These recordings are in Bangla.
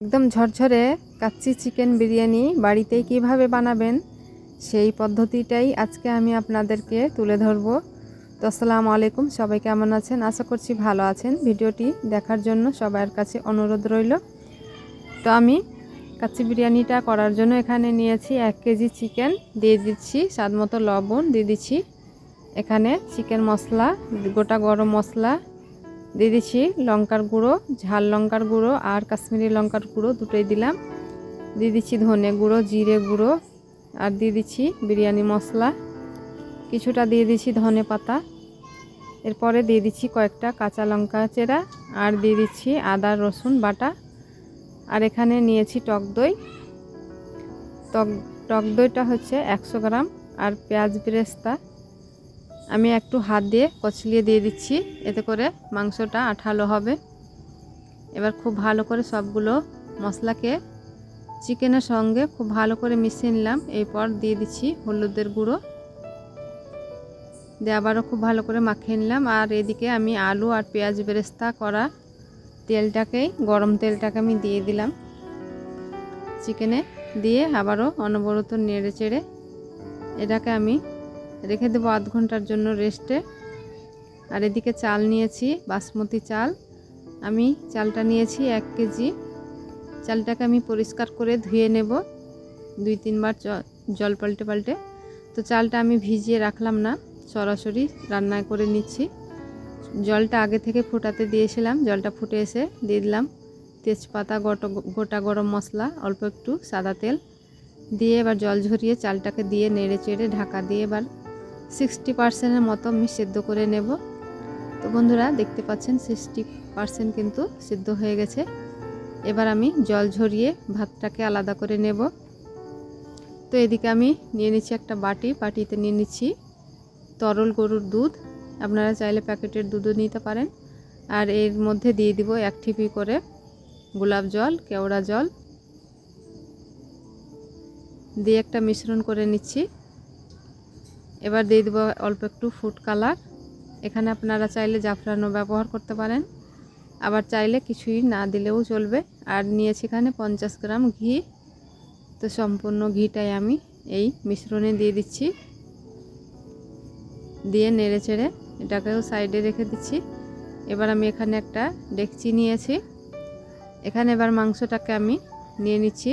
একদম ঝরঝরে কাচ্চি চিকেন বিরিয়ানি বাড়িতেই কীভাবে বানাবেন সেই পদ্ধতিটাই আজকে আমি আপনাদেরকে তুলে ধরবো। তো আসসালামু আলাইকুম, সবাই কেমন আছেন? আশা করছি ভালো আছেন। ভিডিওটি দেখার জন্য সবার কাছে অনুরোধ রইল। তো আমি কাচ্চি বিরিয়ানিটা করার জন্য এখানে নিয়েছি এক কেজি চিকেন, দিয়ে দিচ্ছি স্বাদ মতো লবণ, দিয়ে দিচ্ছি এখানে চিকেন মশলা, গোটা গরম মশলা দিয়ে দিচ্ছি লঙ্কার গুঁড়ো, ঝাল লঙ্কার গুঁড়ো আর কাশ্মীরি লঙ্কার গুঁড়ো দুটোই দিলাম। দিয়ে দিচ্ছি ধনে গুঁড়ো, জিরে গুঁড়ো আর দিয়ে দিচ্ছি বিরিয়ানি মশলা। কিছুটা দিয়ে দিচ্ছি ধনে পাতা। এরপরে দিয়ে দিচ্ছি কয়েকটা কাঁচা লঙ্কা চেরা আর দিয়ে দিচ্ছি আদা, রসুন বাটা। আর এখানে নিয়েছি টক দই। টক টক দইটা হচ্ছে একশো গ্রাম আর পেঁয়াজ বেরেস্তা আমি একটু হাত দিয়ে কচলিয়ে দিয়ে দিচ্ছি, এতে করে মাংসটা আঠালো হবে। এবার খুব ভালো করে সবগুলো মশলাকে চিকেনের সঙ্গে খুব ভালো করে মিশিয়ে নিলাম। এরপর দিয়ে দিচ্ছি হলুদের গুঁড়ো। দিয়ে আবারও খুব ভালো করে মাখিয়ে নিলাম। আর এদিকে আমি আলু আর পেঁয়াজ বেরেস্তা করা তেলটাকেই, গরম তেলটাকে আমি দিয়ে দিলাম। চিকেনে দিয়ে আবারও অনবরত নেড়ে চেড়ে এটাকে আমি রেখে দেবো আধ ঘণ্টার জন্য রেস্টে আর এদিকে চাল নিয়েছি, বাসমতি চাল। আমি চালটা নিয়েছি এক কেজি। চালটাকে আমি পরিষ্কার করে ধুয়ে নেব। দুই তিনবার জল পাল্টে পাল্টে। তো চালটা আমি ভিজিয়ে রাখলাম না, সরাসরি রান্না করে নিচ্ছি। জলটা আগে থেকে ফোটাতে দিয়েছিলাম, জলটা ফুটে এসে দিয়ে দিলাম। তেজপাতা, গোটা গোটা গরম মশলা, অল্প একটু সাদা তেল। দিয়ে এবার জল ঝরিয়ে চালটাকে দিয়ে নেড়ে চেড়ে ঢাকা দিয়ে এবার সিক্সটি পার্সেন্টের মতো আমি সেদ্ধ করে নেব। তো বন্ধুরা, দেখতে পাচ্ছেন সিক্সটি পার্সেন্ট কিন্তু সিদ্ধ হয়ে গেছে। এবার আমি জল ঝরিয়ে ভাতটাকে আলাদা করে নেব। তো এদিকে আমি নিয়ে নিচ্ছি একটা বাটি, বাটিতে নিয়ে নিচ্ছি তরল গরুর দুধ। আপনারা চাইলে প্যাকেটের দুধও নিতে পারেন। আর এর মধ্যে দিয়ে দিব এক ঠিপি করে গোলাপ জল, কেওড়া জল। দিয়ে একটা মিশ্রণ করে নিচ্ছি। এবার দিয়ে দেবো অল্প একটু ফুড কালার এখানে আপনারা চাইলে জাফরানও ব্যবহার করতে পারেন। আবার চাইলে কিছুই না দিলেও চলবে। আর নিয়েছি এখানে পঞ্চাশ গ্রাম ঘি। তো সম্পূর্ণ ঘিটাই আমি এই মিশ্রণে দিয়ে দিচ্ছি। দিয়ে নেড়ে চেড়ে এটাকেও সাইডে রেখে দিচ্ছি। এবার আমি এখানে একটা ডেকচি নিয়েছি। এখানে এবার মাংসটাকে আমি নিয়ে নিচ্ছি।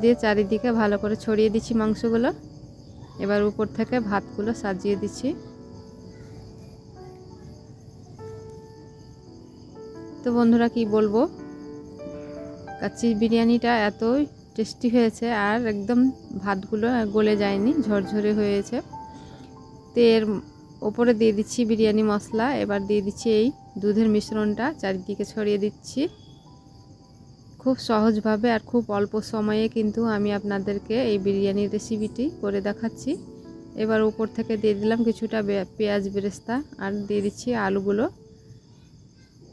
দিয়ে চারিদিকে ভালো করে ছড়িয়ে দিচ্ছি মাংসগুলো। এবার উপর থেকে ভাতগুলো সাজিয়ে দিচ্ছি। তো বন্ধুরা কি বলব? কাচ্চি বিরিয়ানিটা এতই টেস্টি হয়েছে আর একদম ভাতগুলো গলে যায়নি, ঝরঝরে হয়েছে। তো এর ওপরে দিয়ে দিচ্ছি বিরিয়ানি মশলা, এবার দিয়ে দিচ্ছি এই দুধের মিশ্রণটা, চারিদিকে ছড়িয়ে দিচ্ছি। খুব সহজভাবে আর খুব অল্প সময়ে কিন্তু আমি আপনাদেরকে এই বিরিয়ানির রেসিপিটি করে দেখাচ্ছি। এবার উপর থেকে দিয়ে দিলাম কিছুটা পেঁয়াজ বেরেস্তা আর দিয়ে দিচ্ছি আলুগুলো।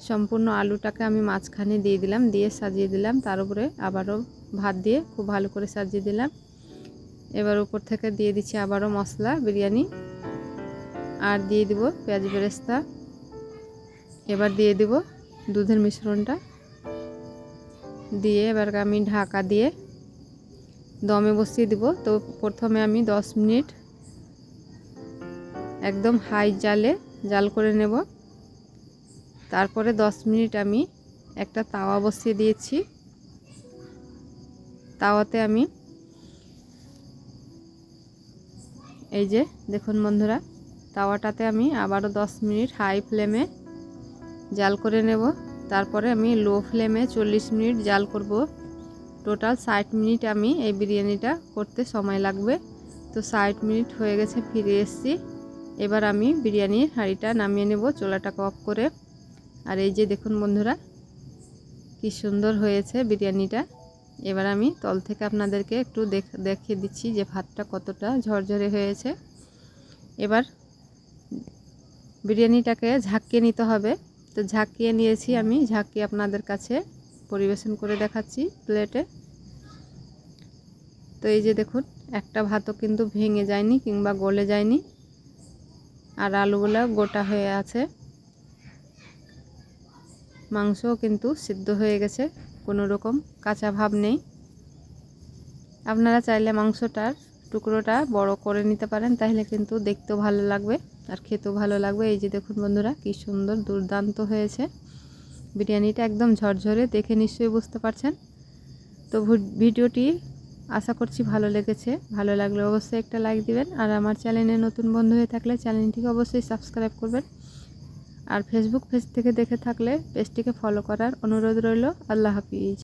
সম্পূর্ণ আলুটাকে আমি মাঝখানে দিয়ে দিলাম, দিয়ে সাজিয়ে দিলাম। তার উপরে আবারও ভাত দিয়ে খুব ভালো করে সাজিয়ে দিলাম। এবার উপর থেকে দিয়ে দিচ্ছি আবারও মশলা, বিরিয়ানি। আর দিয়ে দিব পেঁয়াজ বেরেস্তা। এবার দিয়ে দিব দুধের মিশ্রণটা। দিয়ে এবার আমি ঢাকা দিয়ে দমে বসিয়ে দিব। তো প্রথমে আমি 10 মিনিট একদম হাই জালে জাল করে নেব। তারপরে 10 মিনিট আমি একটা তাওয়া বসিয়ে দিয়েছি। তাওয়াতে আমি এই যে দেখুন বন্ধুরা, তাওয়াটাতে আমি আবারও 10 মিনিট হাই ফ্লেমে জাল করে নেব। তারপরে আমি লো ফ্লেমে চল্লিশ মিনিট জাল করব। টোটাল ষাট মিনিট আমি এই বিরিয়ানিটা করতে সময় লাগবে। তো ষাট মিনিট হয়ে গেছে, ফিরে এসেছি। এবার আমি বিরিয়ানির হাঁড়িটা নামিয়ে নেব, চোলাটাকে অফ করে। আর এই যে দেখুন বন্ধুরা, কি সুন্দর হয়েছে বিরিয়ানিটা। এবার আমি তল থেকে আপনাদেরকে একটু দেখিয়ে দিচ্ছি যে ভাতটা কতটা ঝরঝরে হয়েছে। এবার বিরিয়ানিটাকে ঝাঁকিয়ে নিতে হবে। তো ঝাঁকিয়ে নিয়েছি আমি ঝাঁকিয়ে আপনাদের কাছে পরিবেশন করে দেখাচ্ছি প্লেটে। তো এই যে দেখুন, একটা ভাতও কিন্তু ভেঙে যায়নি কিংবা গলে যায়নি, আর আলুগুলো গোটা হয়ে আছে। মাংসও কিন্তু সিদ্ধ হয়ে গেছে, কোনো রকম কাঁচা ভাব নেই। আপনারা চাইলে মাংসটার টুকরোটা বড় করে নিতে পারেন, তাহলে কিন্তু দেখতেও ভালো লাগবে। আর খেতেও ভালো লাগবে। এই যে দেখুন বন্ধুরা, কি সুন্দর দুর্দান্ত হয়েছে। বিরিয়ানিটা একদম ঝরঝরে, দেখে নিশ্চয়ই বুঝতে পারছেন। তো ভিডিওটি আশা করছি ভালো লেগেছে। ভালো লাগলে অবশ্যই একটা লাইক দিবেন। আর আমার চ্যানেলে নতুন বন্ধু হয়ে থাকলে চ্যানেলটিকে অবশ্যই সাবস্ক্রাইব করবেন। আর ফেসবুক পেজ থেকে দেখে থাকলে পেজটিকে ফলো করার অনুরোধ রইল। আল্লাহ হাফিজ।